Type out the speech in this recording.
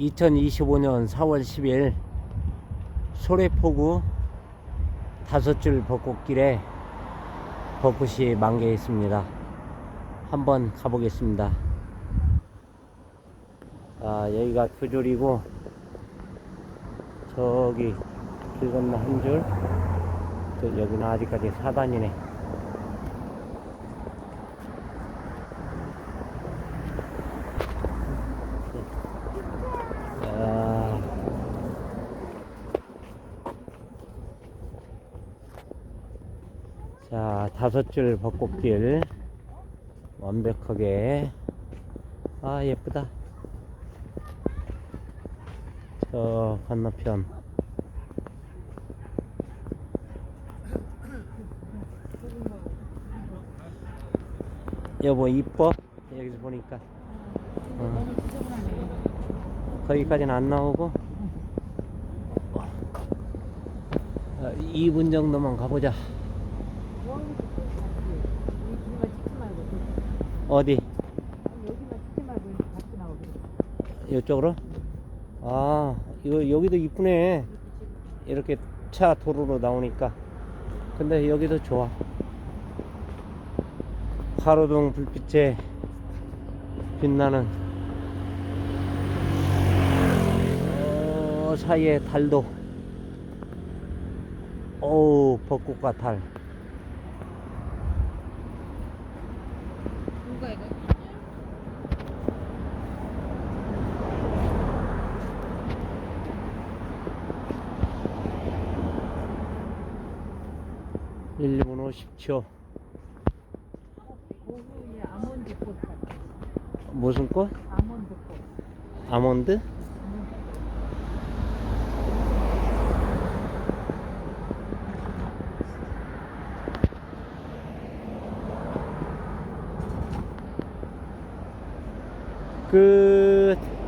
2025년 4월 10일 소래포구 다섯 줄 벚꽃길에 벚꽃이 만개했습니다. 한번 가보겠습니다. 아, 여기가 두 줄이고 저기 길 건너 한 줄, 또 여기는 아직까지 4단이네. 자, 다섯 줄 벚꽃길 완벽하게. 아 예쁘다. 저 건너편. 여보 이뻐? 여기서 보니까. 어. 거기까지는 안 나오고? 어, 2분 정도만 가보자 어디? 이쪽으로? 아 이거 여기도 이쁘네. 이렇게 차 도로로 나오니까. 근데 여기도 좋아. 가로등 불빛에 빛나는. 어, 사이에 달도. 어우 벚꽃과 달 누가 이거? 일 1분 50초 고흐의 아몬드 꽃 같아. 무슨 꽃? 아몬드 꽃. 아몬드? 끝